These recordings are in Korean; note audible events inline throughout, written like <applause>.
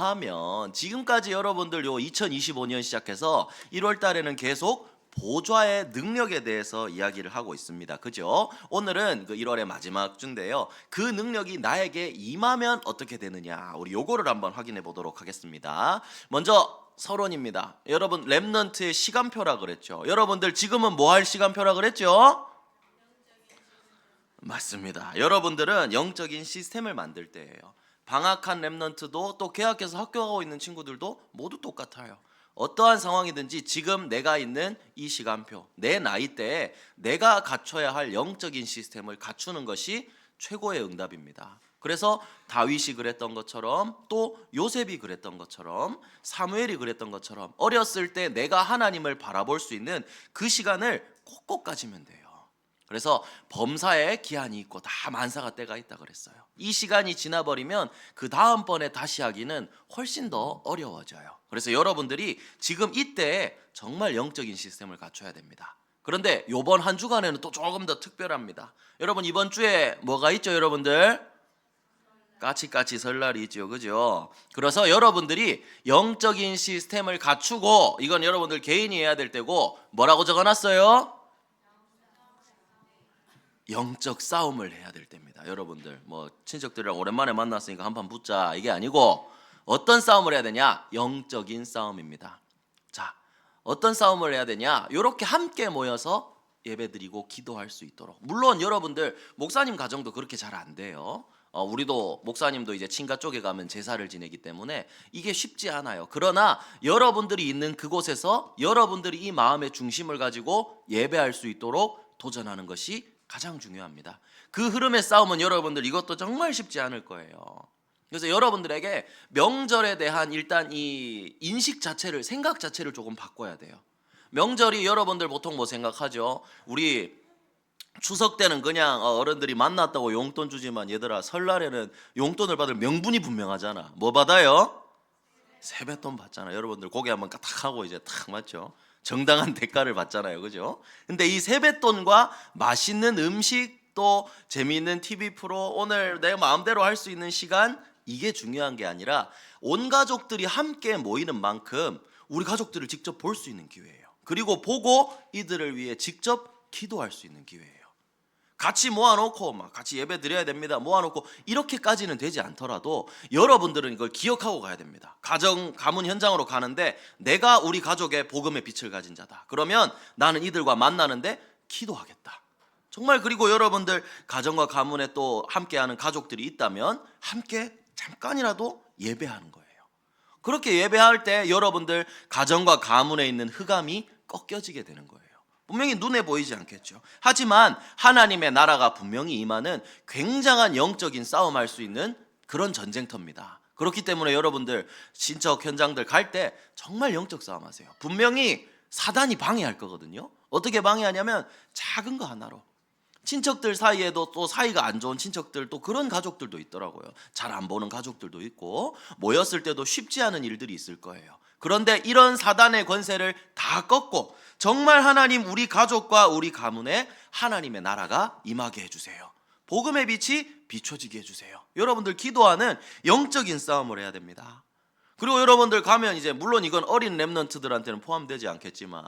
임하면 지금까지 여러분들 요 2025년 시작해서 1월 달에는 계속 보좌의 능력에 대해서 이야기를 하고 있습니다. 그죠? 오늘은 그 1월의 마지막 주인데요. 그 능력이 나에게 임하면 어떻게 되느냐. 우리 요거를 한번 확인해 보도록 하겠습니다. 먼저 서론입니다. 여러분 랩넌트의 시간표라 그랬죠. 여러분들 지금은 뭐 할 시간표라 그랬죠? 맞습니다. 여러분들은 영적인 시스템을 만들 때예요. 방학한 랩넌트도 또 개학해서 학교 가고 있는 친구들도 모두 똑같아요. 어떠한 상황이든지 지금 내가 있는 이 시간표, 내 나이 때에 내가 갖춰야 할 영적인 시스템을 갖추는 것이 최고의 응답입니다. 그래서 다윗이 그랬던 것처럼 또 요셉이 그랬던 것처럼 사무엘이 그랬던 것처럼 어렸을 때 내가 하나님을 바라볼 수 있는 그 시간을 꼭꼭 가지면 돼요. 그래서 범사에 기한이 있고 다 만사가 때가 있다 그랬어요. 이 시간이 지나버리면 그 다음번에 다시 하기는 훨씬 더 어려워져요. 그래서 여러분들이 지금 이때 정말 영적인 시스템을 갖춰야 됩니다. 그런데 요번 한 주간에는 또 조금 더 특별합니다. 여러분 이번 주에 뭐가 있죠, 여러분들? 까치까치 설날이 있죠, 그죠? 그래서 여러분들이 영적인 시스템을 갖추고 이건 여러분들 개인이 해야 될 때고 뭐라고 적어 놨어요? 영적 싸움을 해야 될 때입니다. 여러분들 뭐 친척들이랑 오랜만에 만났으니까 한판 붙자 이게 아니고 어떤 싸움을 해야 되냐? 영적인 싸움입니다. 자, 어떤 싸움을 해야 되냐? 이렇게 함께 모여서 예배드리고 기도할 수 있도록. 물론 여러분들 목사님 가정도 그렇게 잘 안 돼요. 어, 우리도 목사님도 이제 친가 쪽에 가면 제사를 지내기 때문에 이게 쉽지 않아요. 그러나 여러분들이 있는 그곳에서 여러분들이 이 마음의 중심을 가지고 예배할 수 있도록 도전하는 것이 가장 중요합니다. 그 흐름의 싸움은 여러분들 이것도 정말 쉽지 않을 거예요. 그래서 여러분들에게 명절에 대한 일단 이 인식 자체를 생각 자체를 조금 바꿔야 돼요. 명절이 여러분들 보통 뭐 생각하죠? 우리 추석 때는 그냥 어, 어른들이 만났다고 용돈 주지만 얘들아 설날에는 용돈을 받을 명분이 분명하잖아. 뭐 받아요? 세뱃돈 받잖아. 여러분들 고개 한번 까딱 하고 이제 탁 맞죠? 정당한 <laughs> 대가를 받잖아요. 그죠? 근데 이 세뱃돈과 맛있는 음식 또 재미있는 TV 프로 오늘 내 마음대로 할 수 있는 시간 이게 중요한 게 아니라 온 가족들이 함께 모이는 만큼 우리 가족들을 직접 볼 수 있는 기회예요. 그리고 보고 이들을 위해 직접 기도할 수 있는 기회예요. 같이 모아놓고 막 같이 예배 드려야 됩니다. 모아놓고 이렇게까지는 되지 않더라도 여러분들은 이걸 기억하고 가야 됩니다. 가정 가문 현장으로 가는데 내가 우리 가족의 복음의 빛을 가진 자다. 그러면 나는 이들과 만나는데 기도하겠다. 정말 그리고 여러분들 가정과 가문에 또 함께하는 가족들이 있다면 함께 잠깐이라도 예배하는 거예요. 그렇게 예배할 때 여러분들 가정과 가문에 있는 흑암이 꺾여지게 되는 거예요. 분명히 눈에 보이지 않겠죠. 하지만 하나님의 나라가 분명히 임하는 굉장한 영적인 싸움할 수 있는 그런 전쟁터입니다. 그렇기 때문에 여러분들 친척 현장들 갈 때 정말 영적 싸움하세요. 분명히 사단이 방해할 거거든요. 어떻게 방해하냐면 작은 거 하나로 친척들 사이에도 또 사이가 안 좋은 친척들 또 그런 가족들도 있더라고요. 잘 안 보는 가족들도 있고 모였을 때도 쉽지 않은 일들이 있을 거예요. 그런데 이런 사단의 권세를 다 꺾고 정말 하나님 우리 가족과 우리 가문에 하나님의 나라가 임하게 해주세요. 복음의 빛이 비춰지게 해주세요. 여러분들 기도하는 영적인 싸움을 해야 됩니다. 그리고 여러분들 가면 이제 물론 이건 어린 랩런트들한테는 포함되지 않겠지만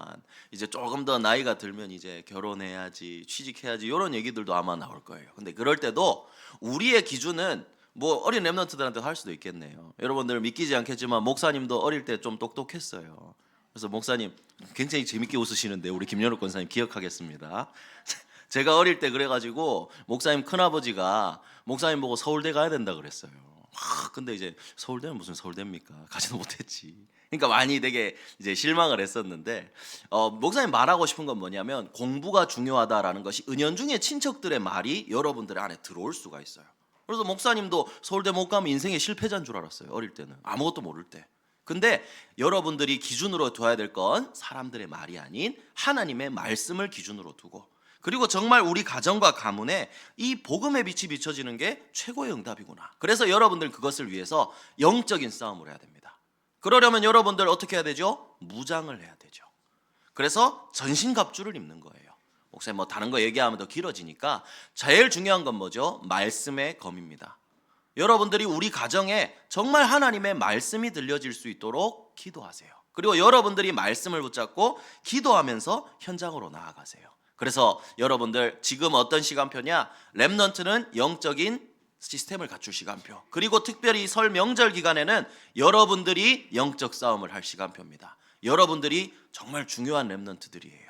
이제 조금 더 나이가 들면 이제 결혼해야지 취직해야지 이런 얘기들도 아마 나올 거예요. 근데 그럴 때도 우리의 기준은 뭐 어린 랩런트들한테 할 수도 있겠네요. 여러분들 믿기지 않겠지만 목사님도 어릴 때 좀 똑똑했어요. 그래서 목사님 굉장히 재밌게 웃으시는데 우리 김연욱 권사님 기억하겠습니다. <laughs> 제가 어릴 때 그래가지고 목사님 큰아버지가 목사님 보고 서울대 가야 된다 그랬어요. 아, 근데 이제 서울대는 무슨 서울대입니까? <laughs> 가지도 못했지. 그러니까 많이 되게 이제 실망을 했었는데 어, 목사님 말하고 싶은 건 뭐냐면 공부가 중요하다라는 것이 은연중에 친척들의 말이 여러분들의 안에 들어올 수가 있어요. 그래서 목사님도 서울대 못 가면 인생의 실패자인 줄 알았어요. 어릴 때는 아무것도 모를 때. 근데 여러분들이 기준으로 둬야 될 건 사람들의 말이 아닌 하나님의 말씀을 기준으로 두고 그리고 정말 우리 가정과 가문에 이 복음의 빛이 비춰지는 게 최고의 응답이구나. 그래서 여러분들 그것을 위해서 영적인 싸움을 해야 됩니다. 그러려면 여러분들 어떻게 해야 되죠? 무장을 해야 되죠. 그래서 전신갑주를 입는 거예요. 목사님 뭐 다른 거 얘기하면 더 길어지니까 제일 중요한 건 뭐죠? 말씀의 검입니다. 여러분들이 우리 가정에 정말 하나님의 말씀이 들려질 수 있도록 기도하세요. 그리고 여러분들이 말씀을 붙잡고 기도하면서 현장으로 나아가세요. 그래서 여러분들 지금 어떤 시간표냐? 렘넌트는 영적인 시스템을 갖출 시간표. 그리고 특별히 설 명절 기간에는 여러분들이 영적 싸움을 할 시간표입니다. 여러분들이 정말 중요한 렘넌트들이에요.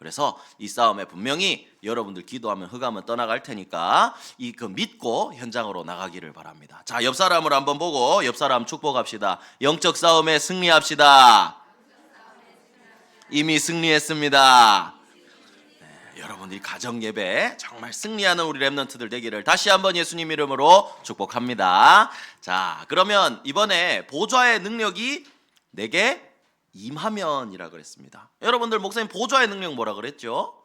그래서 이 싸움에 분명히 여러분들 기도하면 흑암은 떠나갈 테니까 이 그 믿고 현장으로 나가기를 바랍니다. 자, 옆 사람을 한번 보고 옆 사람 축복합시다. 영적 싸움에 승리합시다. 이미 승리했습니다. 네, 여러분들이 가정 예배 정말 승리하는 우리 렘넌트들 되기를 다시 한번 예수님 이름으로 축복합니다. 자, 그러면 이번에 보좌의 능력이 내게 임하면이라 그랬습니다. 여러분들 목사님 보좌의 능력 뭐라 그랬죠?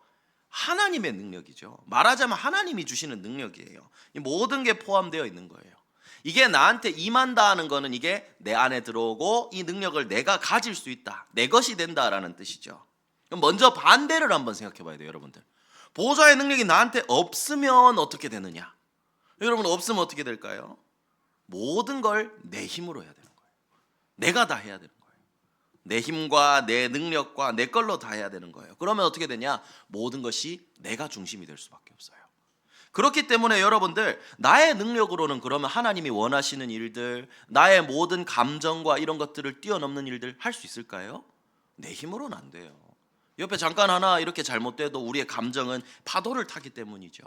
하나님의 능력이죠. 말하자면 하나님이 주시는 능력이에요. 이 모든 게 포함되어 있는 거예요. 이게 나한테 임한다 하는 거는 이게 내 안에 들어오고 이 능력을 내가 가질 수 있다. 내 것이 된다라는 뜻이죠. 그럼 먼저 반대를 한번 생각해 봐야 돼요, 여러분들. 보좌의 능력이 나한테 없으면 어떻게 되느냐? 여러분 없으면 어떻게 될까요? 모든 걸 내 힘으로 해야 되는 거예요. 내가 다 해야 거예요. 내 힘과 내 능력과 내 걸로 다 해야 되는 거예요. 그러면 어떻게 되냐? 모든 것이 내가 중심이 될 수밖에 없어요. 그렇기 때문에 여러분들 나의 능력으로는 그러면 하나님이 원하시는 일들, 나의 모든 감정과 이런 것들을 뛰어넘는 일들 할 수 있을까요? 내 힘으로는 안 돼요. 옆에 잠깐 하나 이렇게 잘못돼도 우리의 감정은 파도를 타기 때문이죠.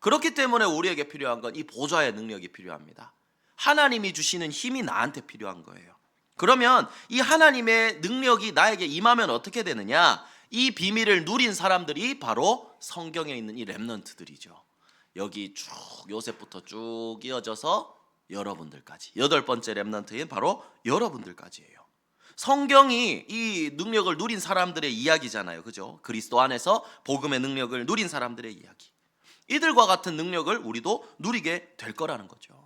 그렇기 때문에 우리에게 필요한 건 이 보좌의 능력이 필요합니다. 하나님이 주시는 힘이 나한테 필요한 거예요. 그러면 이 하나님의 능력이 나에게 임하면 어떻게 되느냐? 이 비밀을 누린 사람들이 바로 성경에 있는 이 렘넌트들이죠. 여기 쭉 요셉부터 쭉 이어져서 여러분들까지 여덟 번째 렘넌트인 바로 여러분들까지예요. 성경이 이 능력을 누린 사람들의 이야기잖아요. 그죠? 그리스도 안에서 복음의 능력을 누린 사람들의 이야기. 이들과 같은 능력을 우리도 누리게 될 거라는 거죠.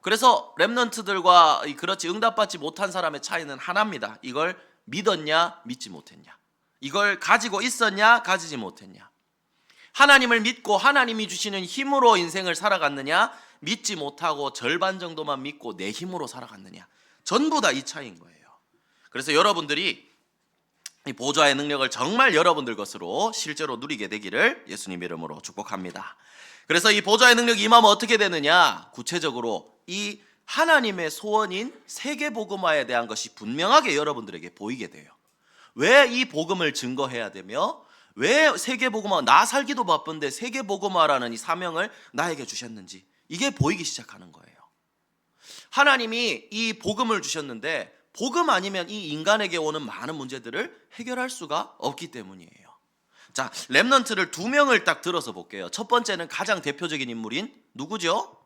그래서 렘넌트들과 이 그렇지 응답받지 못한 사람의 차이는 하나입니다. 이걸 믿었냐, 믿지 못했냐. 이걸 가지고 있었냐, 가지지 못했냐. 하나님을 믿고 하나님이 주시는 힘으로 인생을 살아갔느냐, 믿지 못하고 절반 정도만 믿고 내 힘으로 살아갔느냐. 전부 다 이 차이인 거예요. 그래서 여러분들이 이 보좌의 능력을 정말 여러분들 것으로 실제로 누리게 되기를 예수님 이름으로 축복합니다. 그래서 이 보좌의 능력이 임하면 어떻게 되느냐? 구체적으로 이 하나님의 소원인 세계 복음화에 대한 것이 분명하게 여러분들에게 보이게 돼요. 왜 이 복음을 증거해야 되며 왜 세계 복음화 나 살기도 바쁜데 세계 복음화라는 이 사명을 나에게 주셨는지 이게 보이기 시작하는 거예요. 하나님이 이 복음을 주셨는데 복음 아니면 이 인간에게 오는 많은 문제들을 해결할 수가 없기 때문이에요. 자, 렘넌트를 두 명을 딱 들어서 볼게요. 첫 번째는 가장 대표적인 인물인 누구죠?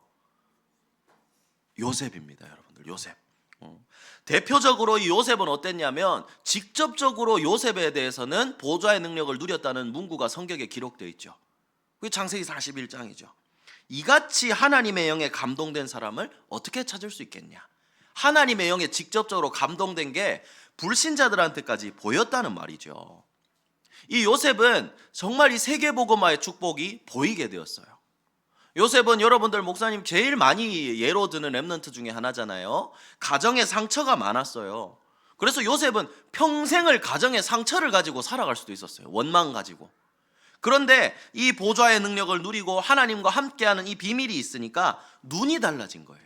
요셉입니다, 여러분들. 요셉. 어. 대표적으로 이 요셉은 어땠냐면 직접적으로 요셉에 대해서는 보좌의 능력을 누렸다는 문구가 성경에 기록되어 있죠. 그게 창세기 41장이죠. 이같이 하나님의 영에 감동된 사람을 어떻게 찾을 수 있겠냐? 하나님의 영에 직접적으로 감동된 게 불신자들한테까지 보였다는 말이죠. 이 요셉은 정말 이 세계복음화의 축복이 보이게 되었어요. 요셉은 여러분들 목사님 제일 많이 예로 드는 랩런트 중에 하나잖아요. 가정에 상처가 많았어요. 그래서 요셉은 평생을 가정의 상처를 가지고 살아갈 수도 있었어요. 원망 가지고. 그런데 이 보좌의 능력을 누리고 하나님과 함께하는 이 비밀이 있으니까 눈이 달라진 거예요.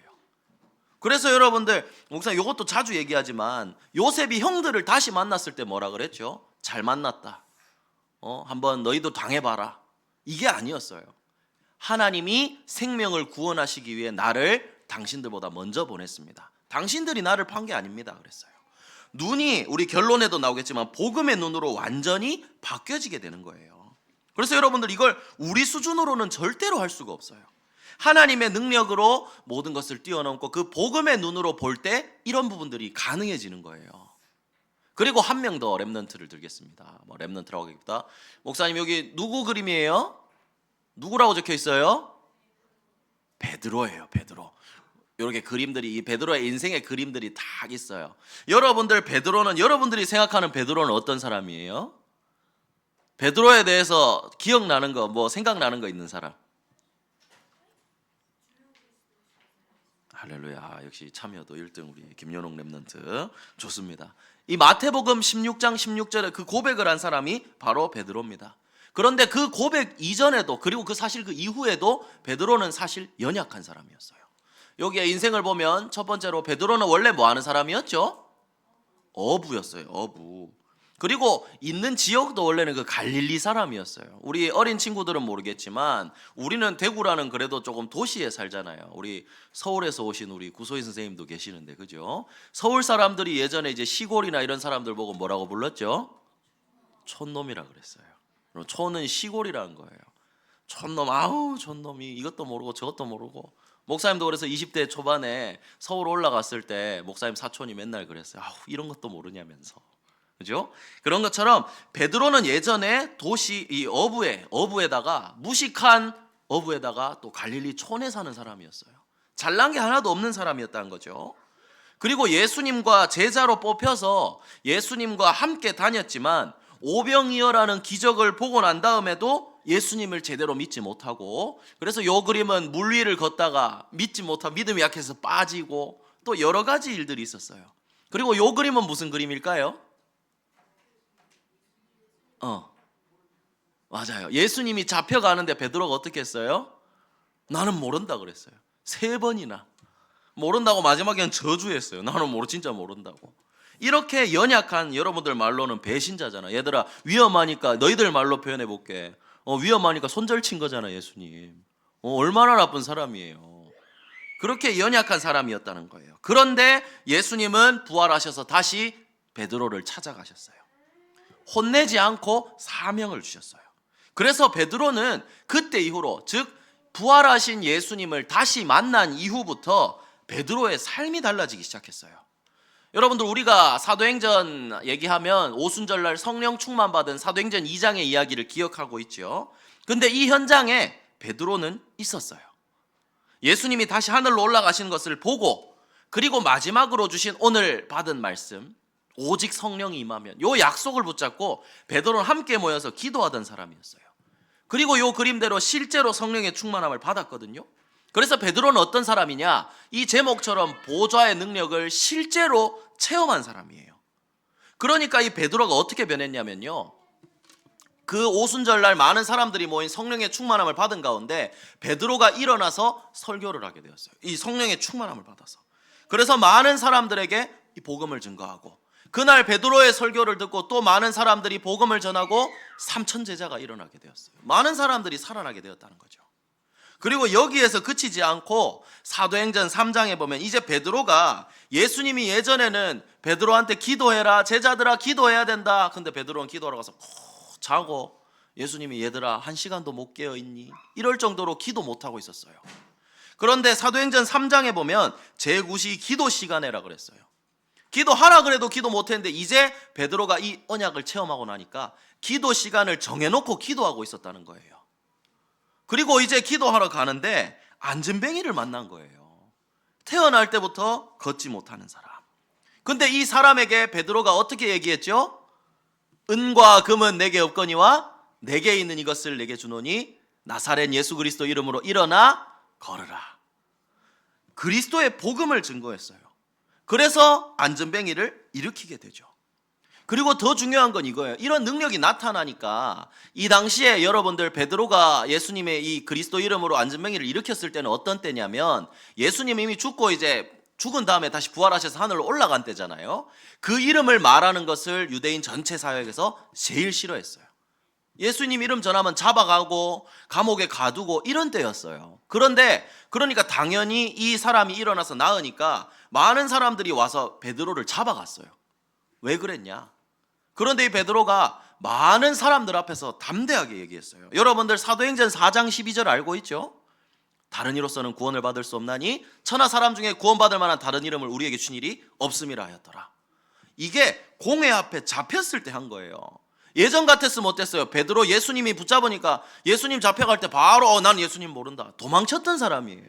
그래서 여러분들 목사님 이것도 자주 얘기하지만 요셉이 형들을 다시 만났을 때 뭐라 그랬죠? 잘 만났다. 어, 한번 너희도 당해봐라. 이게 아니었어요. 하나님이 생명을 구원하시기 위해 나를 당신들보다 먼저 보냈습니다. 당신들이 나를 판 게 아닙니다. 그랬어요. 눈이 우리 결론에도 나오겠지만 복음의 눈으로 완전히 바뀌어지게 되는 거예요. 그래서 여러분들 이걸 우리 수준으로는 절대로 할 수가 없어요. 하나님의 능력으로 모든 것을 뛰어넘고 그 복음의 눈으로 볼 때 이런 부분들이 가능해지는 거예요. 그리고 한 명 더 랩넌트를 들겠습니다. 뭐 랩넌트라고 하기보다 목사님 여기 누구 그림이에요? 누구라고 적혀 있어요? 베드로예요. 베드로. 이렇게 그림들이 이 베드로의 인생의 그림들이 다 있어요. 여러분들 베드로는 여러분들이 생각하는 베드로는 어떤 사람이에요? 베드로에 대해서 기억나는 거, 뭐 생각나는 거 있는 사람? 할렐루야. 역시 참여도 1등 우리 김연옥 랩런트 좋습니다. 이 마태복음 16장 16절에 그 고백을 한 사람이 바로 베드로입니다. 그런데 그 고백 이전에도 그리고 그 사실 그 이후에도 베드로는 사실 연약한 사람이었어요. 여기에 인생을 보면 첫 번째로 베드로는 원래 뭐 하는 사람이었죠? 어부였어요. 어부. 그리고 있는 지역도 원래는 그 갈릴리 사람이었어요. 우리 어린 친구들은 모르겠지만 우리는 대구라는 그래도 조금 도시에 살잖아요. 우리 서울에서 오신 우리 구소희 선생님도 계시는데 그죠? 서울 사람들이 예전에 이제 시골이나 이런 사람들 보고 뭐라고 불렀죠? 촌놈이라 그랬어요. 그럼 촌은 시골이라는 거예요. 촌놈 아우 촌놈이 이것도 모르고 저것도 모르고 목사님도 그래서 20대 초반에 서울 올라갔을 때 목사님 사촌이 맨날 그랬어요. 아우 이런 것도 모르냐면서. 그죠? 그런 것처럼 베드로는 예전에 도시 이 어부에 어부에다가 무식한 어부에다가 또 갈릴리 촌에 사는 사람이었어요. 잘난 게 하나도 없는 사람이었다는 거죠. 그리고 예수님과 제자로 뽑혀서 예수님과 함께 다녔지만 오병이어라는 기적을 보고 난 다음에도 예수님을 제대로 믿지 못하고 그래서 요 그림은 물 위를 걷다가 믿지 못하 믿음이 약해서 빠지고 또 여러 가지 일들이 있었어요. 그리고 요 그림은 무슨 그림일까요? 어. 맞아요. 예수님이 잡혀가는데 베드로가 어떻게 했어요? 나는 모른다 그랬어요. 세 번이나. 모른다고 마지막에는 저주했어요. 나는 모르 진짜 모른다고. 이렇게 연약한 여러분들 말로는 배신자잖아. 얘들아 위험하니까 너희들 말로 표현해 볼게. 어, 위험하니까 손절 친 거잖아 예수님. 어, 얼마나 나쁜 사람이에요. 그렇게 연약한 사람이었다는 거예요. 그런데 예수님은 부활하셔서 다시 베드로를 찾아가셨어요. 혼내지 않고 사명을 주셨어요. 그래서 베드로는 그때 이후로 즉 부활하신 예수님을 다시 만난 이후부터 베드로의 삶이 달라지기 시작했어요. 여러분들 우리가 사도행전 얘기하면 오순절날 성령 충만 받은 사도행전 2장의 이야기를 기억하고 있죠. 근데 이 현장에 베드로는 있었어요. 예수님이 다시 하늘로 올라가시는 것을 보고 그리고 마지막으로 주신 오늘 받은 말씀 오직 성령이 임하면 요 약속을 붙잡고 베드로는 함께 모여서 기도하던 사람이었어요. 그리고 요 그림대로 실제로 성령의 충만함을 받았거든요. 그래서 베드로는 어떤 사람이냐? 이 제목처럼 보좌의 능력을 실제로 체험한 사람이에요. 그러니까 이 베드로가 어떻게 변했냐면요. 그 오순절 날 많은 사람들이 모인 성령의 충만함을 받은 가운데 베드로가 일어나서 설교를 하게 되었어요. 이 성령의 충만함을 받아서. 그래서 많은 사람들에게 이 복음을 증거하고 그날 베드로의 설교를 듣고 또 많은 사람들이 복음을 전하고 삼천 제자가 일어나게 되었어요. 많은 사람들이 살아나게 되었다는 거죠. 그리고 여기에서 그치지 않고 사도행전 3장에 보면 이제 베드로가 예수님이 예전에는 베드로한테 기도해라 제자들아 기도해야 된다. 근데 베드로는 기도하러 가서 콕 자고 예수님이 얘들아 한 시간도 못 깨어 있니? 이럴 정도로 기도 못 하고 있었어요. 그런데 사도행전 3장에 보면 제9시 기도 시간에라 그랬어요. 기도하라 그래도 기도 못 했는데 이제 베드로가 이 언약을 체험하고 나니까 기도 시간을 정해놓고 기도하고 있었다는 거예요. 그리고 이제 기도하러 가는데 안전뱅이를 만난 거예요. 태어날 때부터 걷지 못하는 사람. 근데 이 사람에게 베드로가 어떻게 얘기했죠? 은과 금은 내게 없거니와 내게 있는 이것을 내게 주노니 나사렛 예수 그리스도 이름으로 일어나 걸으라. 그리스도의 복음을 증거했어요. 그래서 안전뱅이를 일으키게 되죠. 그리고 더 중요한 건 이거예요. 이런 능력이 나타나니까 이 당시에 여러분들 베드로가 예수님의 이 그리스도 이름으로 안전뱅이를 일으켰을 때는 어떤 때냐면 예수님 이미 죽고 이제 죽은 다음에 다시 부활하셔서 하늘로 올라간 때잖아요. 그 이름을 말하는 것을 유대인 전체 사역에서 제일 싫어했어요. 예수님 이름 전하면 잡아가고 감옥에 가두고 이런 때였어요. 그런데 그러니까 당연히 이 사람이 일어나서 나으니까 많은 사람들이 와서 베드로를 잡아갔어요. 왜 그랬냐? 그런데 이 베드로가 많은 사람들 앞에서 담대하게 얘기했어요. 여러분들 사도행전 4장 12절 알고 있죠? 다른 이로서는 구원을 받을 수 없나니 천하 사람 중에 구원받을 만한 다른 이름을 우리에게 준 일이 없음이라 하였더라. 이게 공회 앞에 잡혔을 때 한 거예요. 예전 같았으면 어땠어요? 베드로 예수님이 붙잡으니까 예수님 잡혀갈 때 바로 어, 난 예수님 모른다. 도망쳤던 사람이에요.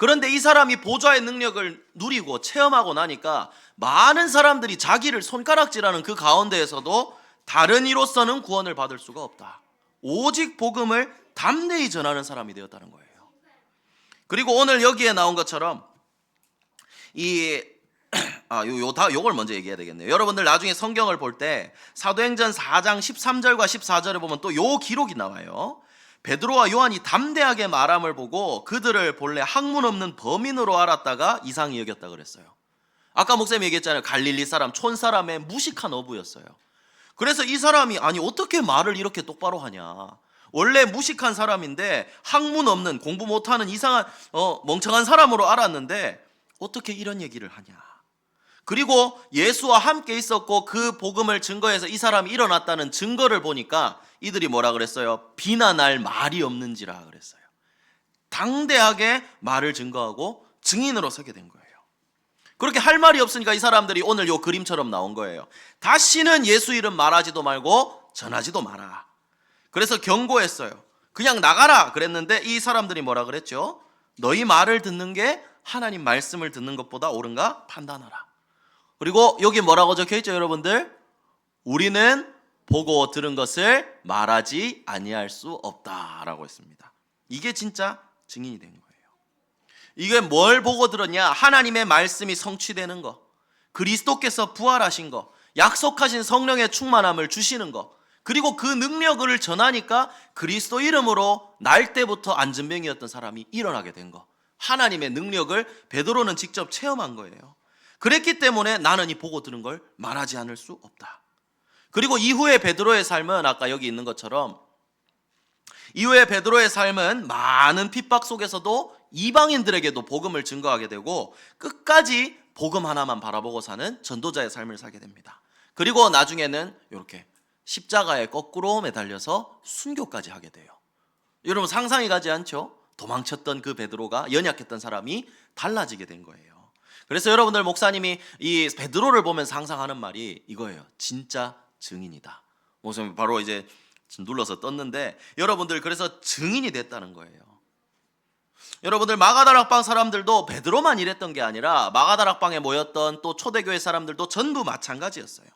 그런데 이 사람이 보좌의 능력을 누리고 체험하고 나니까 많은 사람들이 자기를 손가락질하는 그 가운데에서도 다른 이로서는 구원을 받을 수가 없다. 오직 복음을 담대히 전하는 사람이 되었다는 거예요. 그리고 오늘 여기에 나온 것처럼 이 <clears throat> 아, 요, 요, 다, 요걸 먼저 얘기해야 되겠네요. 여러분들 나중에 성경을 볼 때 사도행전 4장 13절과 14절에 보면 또 요 기록이 나와요. 베드로와 요한이 담대하게 말함을 보고 그들을 본래 학문 없는 범인으로 알았다가 이상히 여겼다 그랬어요. 아까 목사님 얘기했잖아요. 갈릴리 사람, 촌 사람의 무식한 어부였어요. 그래서 이 사람이 아니 어떻게 말을 이렇게 똑바로 하냐? 원래 무식한 사람인데 학문 없는 공부 못하는 이상한 어, 멍청한 사람으로 알았는데 어떻게 이런 얘기를 하냐? 그리고 예수와 함께 있었고 그 복음을 증거해서 이 사람이 일어났다는 증거를 보니까 이들이 뭐라 그랬어요? 비난할 말이 없는지라 그랬어요. 당대하게 말을 증거하고 증인으로 서게 된 거예요. 그렇게 할 말이 없으니까 이 사람들이 오늘 요 그림처럼 나온 거예요. 다시는 예수 이름 말하지도 말고 전하지도 마라. 그래서 경고했어요. 그냥 나가라 그랬는데 이 사람들이 뭐라 그랬죠? 너희 말을 듣는 게 하나님 말씀을 듣는 것보다 옳은가 판단하라. 그리고 여기 뭐라고 적혀 있죠, 여러분들? 우리는 보고 들은 것을 말하지 아니할 수 없다라고 했습니다. 이게 진짜 증인이 된 거예요. 이게 뭘 보고 들었냐? 하나님의 말씀이 성취되는 거. 그리스도께서 부활하신 거. 약속하신 성령의 충만함을 주시는 거. 그리고 그 능력을 전하니까 그리스도 이름으로 날 때부터 안전병이었던 사람이 일어나게 된 거. 하나님의 능력을 베드로는 직접 체험한 거예요. 그랬기 때문에 나는 이 보고 들은 걸 말하지 않을 수 없다. 그리고 이후에 베드로의 삶은 아까 여기 있는 것처럼 이후에 베드로의 삶은 많은 핍박 속에서도 이방인들에게도 복음을 증거하게 되고 끝까지 복음 하나만 바라보고 사는 전도자의 삶을 살게 됩니다. 그리고 나중에는 이렇게 십자가에 거꾸로 매달려서 순교까지 하게 돼요. 여러분 상상이 가지 않죠? 도망쳤던 그 베드로가 연약했던 사람이 달라지게 된 거예요. 그래서 여러분들 목사님이 이 베드로를 보면 상상하는 말이 이거예요. 진짜 증인이다. 목사님 바로 이제 눌러서 떴는데 여러분들 그래서 증인이 됐다는 거예요. 여러분들 마가다락방 사람들도 베드로만 이랬던 게 아니라 마가다락방에 모였던 또 초대교회 사람들도 전부 마찬가지였어요.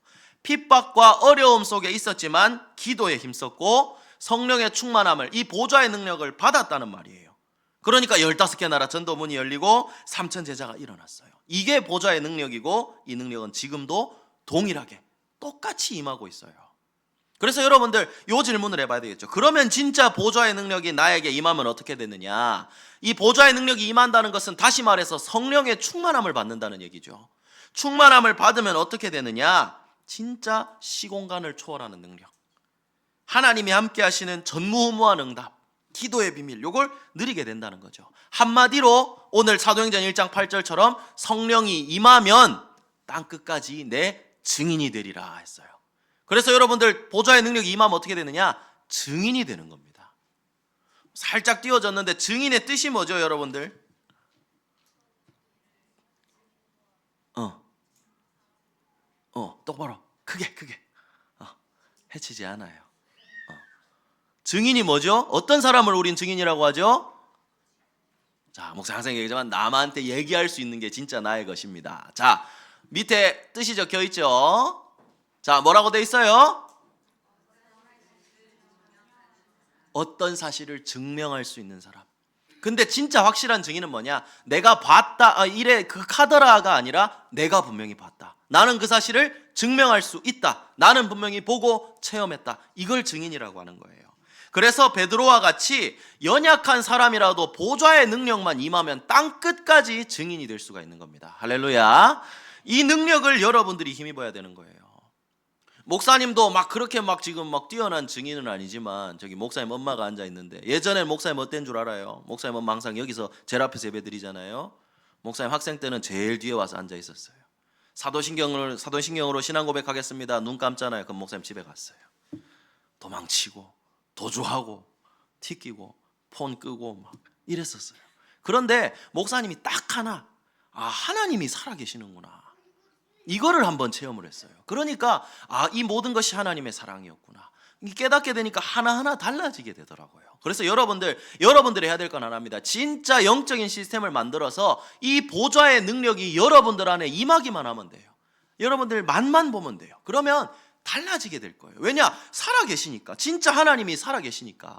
핍박과 어려움 속에 있었지만 기도에 힘썼고 성령의 충만함을 이 보좌의 능력을 받았다는 말이에요. 그러니까 15개 나라 전도문이 열리고 3천 제자가 일어났어요. 이게 보좌의 능력이고 이 능력은 지금도 동일하게 똑같이 임하고 있어요. 그래서 여러분들 요 질문을 해봐야 되겠죠. 그러면 진짜 보좌의 능력이 나에게 임하면 어떻게 되느냐? 이 보좌의 능력이 임한다는 것은 다시 말해서 성령의 충만함을 받는다는 얘기죠. 충만함을 받으면 어떻게 되느냐? 진짜 시공간을 초월하는 능력. 하나님이 함께 하시는 전무후무한 응답, 기도의 비밀, 요걸 누리게 된다는 거죠. 한마디로 오늘 사도행전 1장 8절처럼 성령이 임하면 땅 끝까지 내 증인이 되리라 했어요. 그래서 여러분들 보좌의 능력이 임하면 어떻게 되느냐? 증인이 되는 겁니다. 살짝 띄워졌는데 증인의 뜻이 뭐죠, 여러분들? 어. 어, 똑바로. 크게, 크게. 어, 해치지 않아요. 어. 증인이 뭐죠? 어떤 사람을 우린 증인이라고 하죠? 자, 목사 항상 얘기하지만 남한테 얘기할 수 있는 게 진짜 나의 것입니다. 자, 밑에 뜻이 적혀 있죠? 자, 뭐라고 돼 있어요? 어떤 사실을 증명할 수 있는 사람. 근데 진짜 확실한 증인은 뭐냐? 내가 봤다, 아, 이래 그 카더라가 아니라 내가 분명히 봤다. 나는 그 사실을 증명할 수 있다. 나는 분명히 보고 체험했다. 이걸 증인이라고 하는 거예요. 그래서 베드로와 같이 연약한 사람이라도 보좌의 능력만 임하면 땅 끝까지 증인이 될 수가 있는 겁니다. 할렐루야. 이 능력을 여러분들이 힘입어야 되는 거예요. 목사님도 막 그렇게 막 지금 막 뛰어난 증인은 아니지만 저기 목사님 엄마가 앉아 있는데 예전에 목사님 어땠는 줄 알아요? 목사님 엄마 항상 여기서 제일 앞에서 예배 드리잖아요. 목사님 학생 때는 제일 뒤에 와서 앉아 있었어요. 사도신경을 사도신경으로 신앙 고백하겠습니다. 눈 감잖아요. 그럼 목사님 집에 갔어요. 도망치고 도주하고 튀기고 폰 끄고 막 이랬었어요. 그런데 목사님이 딱 하나 아 하나님이 살아 계시는구나. 이거를 한번 체험을 했어요. 그러니까 아 이 모든 것이 하나님의 사랑이었구나. 깨닫게 되니까 하나하나 달라지게 되더라고요. 그래서 여러분들 여러분들이 해야 될 건 하나입니다. 진짜 영적인 시스템을 만들어서 이 보좌의 능력이 여러분들 안에 임하기만 하면 돼요. 여러분들 만만 보면 돼요. 그러면 달라지게 될 거예요. 왜냐? 살아 계시니까. 진짜 하나님이 살아 계시니까.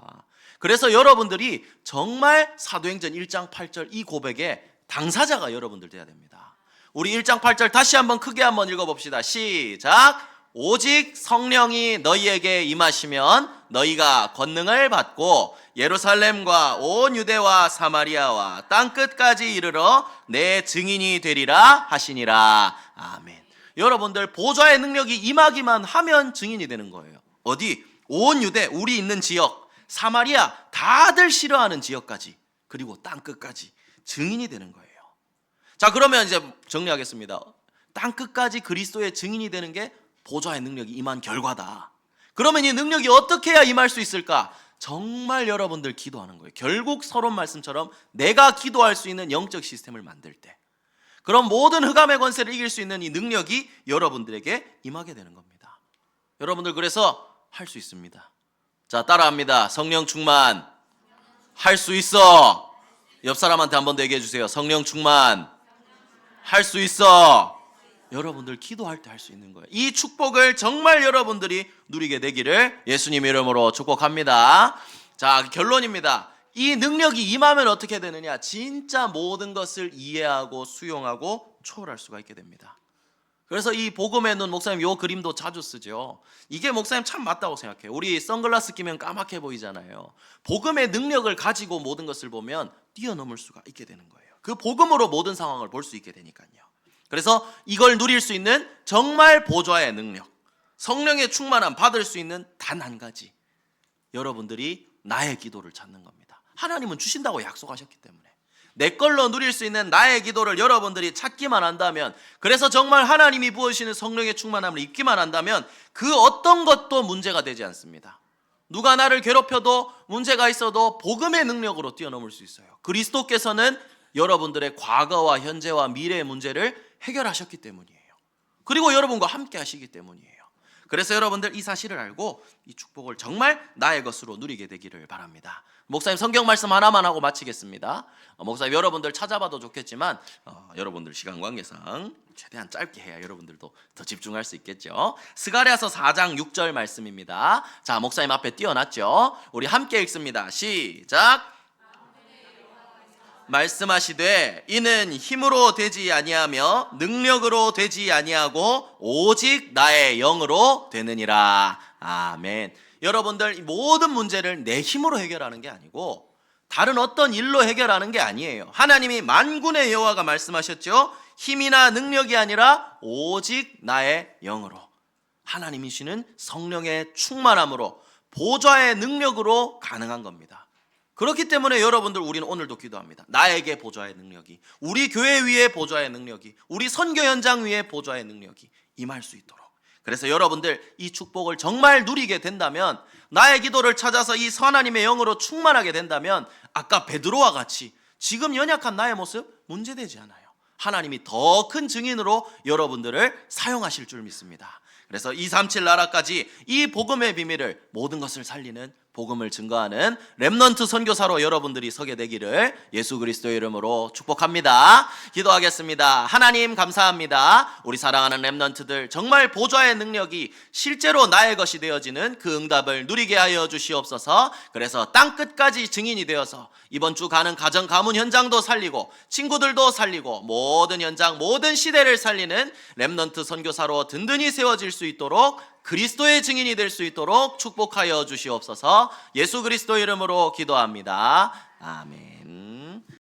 그래서 여러분들이 정말 사도행전 1장 8절 이 고백에 당사자가 여러분들 돼야 됩니다. 우리 1장 8절 다시 한번 크게 한번 읽어봅시다. 시작. 오직 성령이 너희에게 임하시면 너희가 권능을 받고 예루살렘과 온 유대와 사마리아와 땅 끝까지 이르러 내 증인이 되리라 하시니라. 아멘. 여러분들 보좌의 능력이 임하기만 하면 증인이 되는 거예요. 어디? 온 유대 우리 있는 지역 사마리아 다들 싫어하는 지역까지 그리고 땅 끝까지 증인이 되는 거예요. 자, 그러면 이제 정리하겠습니다. 땅 끝까지 그리스도의 증인이 되는 게 보좌의 능력이 임한 결과다. 그러면 이 능력이 어떻게 해야 임할 수 있을까? 정말 여러분들 기도하는 거예요. 결국 서론 말씀처럼 내가 기도할 수 있는 영적 시스템을 만들 때. 그럼 모든 흑암의 권세를 이길 수 있는 이 능력이 여러분들에게 임하게 되는 겁니다. 여러분들 그래서 할 수 있습니다. 자, 따라합니다. 성령 충만. 할 수 있어. 옆 사람한테 한 번 더 얘기해 주세요. 성령 충만. 할 수 있어. 여러분들 기도할 때 할 수 있는 거예요. 이 축복을 정말 여러분들이 누리게 되기를 예수님 이름으로 축복합니다. 자, 결론입니다. 이 능력이 임하면 어떻게 되느냐? 진짜 모든 것을 이해하고 수용하고 초월할 수가 있게 됩니다. 그래서 이 복음의 눈 목사님 요 그림도 자주 쓰죠. 이게 목사님 참 맞다고 생각해요. 우리 선글라스 끼면 까맣게 보이잖아요. 복음의 능력을 가지고 모든 것을 보면 뛰어넘을 수가 있게 되는 거예요. 그 복음으로 모든 상황을 볼 수 있게 되니까요. 그래서 이걸 누릴 수 있는 정말 보좌의 능력, 성령의 충만함 받을 수 있는 단 한 가지. 여러분들이 나의 기도를 찾는 겁니다. 하나님은 주신다고 약속하셨기 때문에. 내 걸로 누릴 수 있는 나의 기도를 여러분들이 찾기만 한다면, 그래서 정말 하나님이 부으시는 성령의 충만함을 입기만 한다면, 그 어떤 것도 문제가 되지 않습니다. 누가 나를 괴롭혀도 문제가 있어도 복음의 능력으로 뛰어넘을 수 있어요. 그리스도께서는 여러분들의 과거와 현재와 미래의 문제를 해결하셨기 때문이에요. 그리고 여러분과 함께 하시기 때문이에요. 그래서 여러분들 이 사실을 알고 이 축복을 정말 나의 것으로 누리게 되기를 바랍니다. 목사님 성경 말씀 하나만 하고 마치겠습니다. 어, 목사님 여러분들 찾아봐도 좋겠지만 어, 여러분들 시간 관계상 최대한 짧게 해야 여러분들도 더 집중할 수 있겠죠. 스가랴서 4장 6절 말씀입니다. 자, 목사님 앞에 띄워놨죠. 우리 함께 읽습니다. 시작. 말씀하시되 이는 힘으로 되지 아니하며 능력으로 되지 아니하고 오직 나의 영으로 되느니라. 아멘. 여러분들 이 모든 문제를 내 힘으로 해결하는 게 아니고 다른 어떤 일로 해결하는 게 아니에요. 하나님이 만군의 여호와가 말씀하셨죠. 힘이나 능력이 아니라 오직 나의 영으로. 하나님이시는 성령의 충만함으로 보좌의 능력으로 가능한 겁니다. 그렇기 때문에 여러분들 우리는 오늘도 기도합니다. 나에게 보좌의 능력이, 우리 교회 위에 보좌의 능력이, 우리 선교 현장 위에 보좌의 능력이 임할 수 있도록. 그래서 여러분들 이 축복을 정말 누리게 된다면 나의 기도를 찾아서 이 선하님의 영으로 충만하게 된다면 아까 베드로와 같이 지금 연약한 나의 모습 문제되지 않아요. 하나님이 더 큰 증인으로 여러분들을 사용하실 줄 믿습니다. 그래서 237 나라까지 이 복음의 비밀을 모든 것을 살리는 복음을 증거하는 렘넌트 선교사로 여러분들이 서게 되기를 예수 그리스도의 이름으로 축복합니다. 기도하겠습니다. 하나님 감사합니다. 우리 사랑하는 렘넌트들 정말 보좌의 능력이 실제로 나의 것이 되어지는 그 응답을 누리게 하여 주시옵소서. 그래서 땅 끝까지 증인이 되어서 이번 주 가는 가정 가문 현장도 살리고 친구들도 살리고 모든 현장 모든 시대를 살리는 렘넌트 선교사로 든든히 세워질 수 있도록 그리스도의 증인이 될 수 있도록 축복하여 주시옵소서. 예수 그리스도 이름으로 기도합니다. 아멘.